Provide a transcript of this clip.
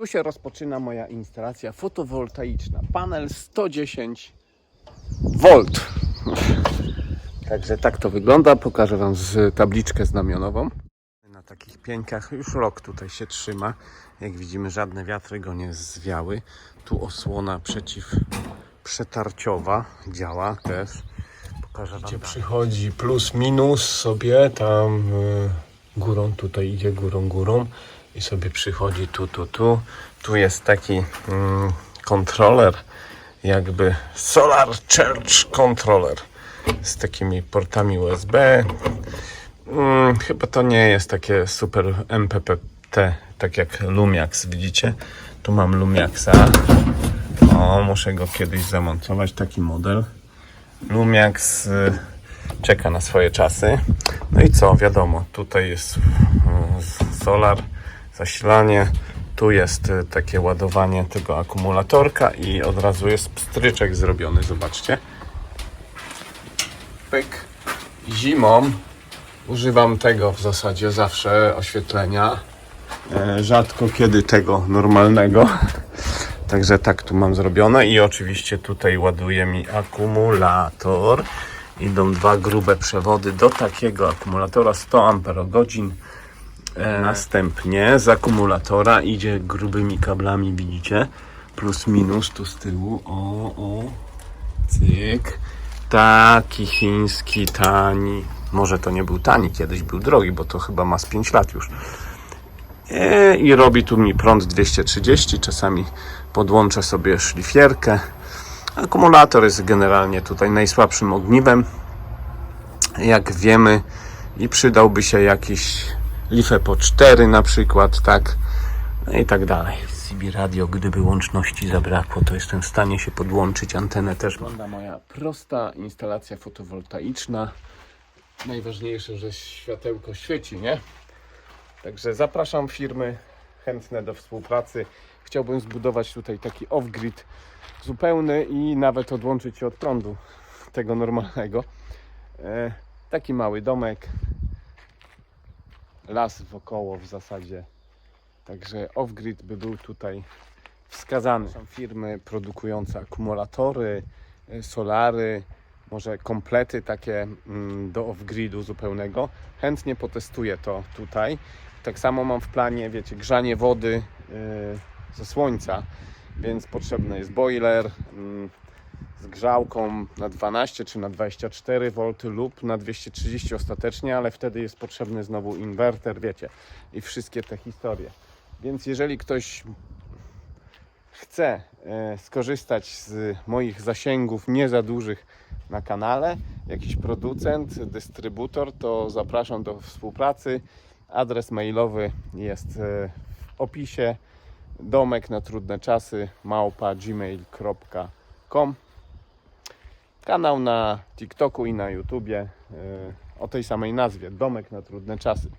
Tu się rozpoczyna moja instalacja fotowoltaiczna. Panel 110 V. Także tak to wygląda. Pokażę Wam z tabliczkę znamionową. Na takich pieńkach już rok tutaj się trzyma. Jak widzimy, żadne wiatry go nie zwiały. Tu osłona przeciwprzetarciowa działa też. Pokażę Wam Gdzie przychodzi plus minus sobie tam y, górą, tutaj idzie górą, górą i sobie przychodzi tu, tu, tu. Tu jest taki mm, kontroler, jakby Solar Church Controller z takimi portami USB. Mm, chyba to nie jest takie super MPPT, tak jak Lumiax, widzicie? Tu mam Lumiaxa. O, muszę go kiedyś zamontować, taki model. Lumiax y, czeka na swoje czasy. No i co, wiadomo, tutaj jest y, solar, zasilanie, tu jest y, takie ładowanie tego akumulatorka i od razu jest pstryczek zrobiony, zobaczcie. Pyk. Zimą używam tego w zasadzie zawsze oświetlenia. E, Rzadko kiedy tego normalnego. Także tak tu mam zrobione i oczywiście tutaj ładuje mi akumulator. Idą dwa grube przewody do takiego akumulatora 100 Ah. E, następnie z akumulatora idzie grubymi kablami, widzicie? Plus minus tu z tyłu. O, o. Cyk. Taki chiński, tani. Może to nie był tani, kiedyś był drogi, bo to chyba ma z 5 lat już. E, I robi tu mi prąd 230, czasami podłączę sobie szlifierkę. Akumulator jest generalnie tutaj najsłabszym ogniwem, jak wiemy, i przydałby się jakiś lifę po 4 na przykład, tak, no i tak dalej. CB Radio, gdyby łączności zabrakło, to jestem w stanie się podłączyć, antenę też mam. Wygląda moja prosta instalacja fotowoltaiczna. Najważniejsze, że światełko świeci, nie? Także zapraszam firmy chętne do współpracy. Chciałbym zbudować tutaj taki off-grid zupełny i nawet odłączyć się od prądu tego normalnego. E, taki mały domek, las wokoło w zasadzie. Także off-grid by był tutaj wskazany. Są firmy produkujące akumulatory, y, solary, może komplety takie mm, do off-gridu zupełnego. Chętnie potestuję to tutaj. Tak samo mam w planie, wiecie, grzanie wody y, ze słońca, więc potrzebny jest boiler mm, z grzałką na 12 czy na 24 V lub na 230 ostatecznie, ale wtedy jest potrzebny znowu inwerter, wiecie, i wszystkie te historie. Więc jeżeli ktoś chce e, skorzystać z moich zasięgów nie za dużych na kanale, jakiś producent, dystrybutor, to zapraszam do współpracy. Adres mailowy jest e, w opisie. Domek na trudne czasy małpa gmail.com Kanał na TikToku i na YouTubie e, o tej samej nazwie Domek na trudne czasy.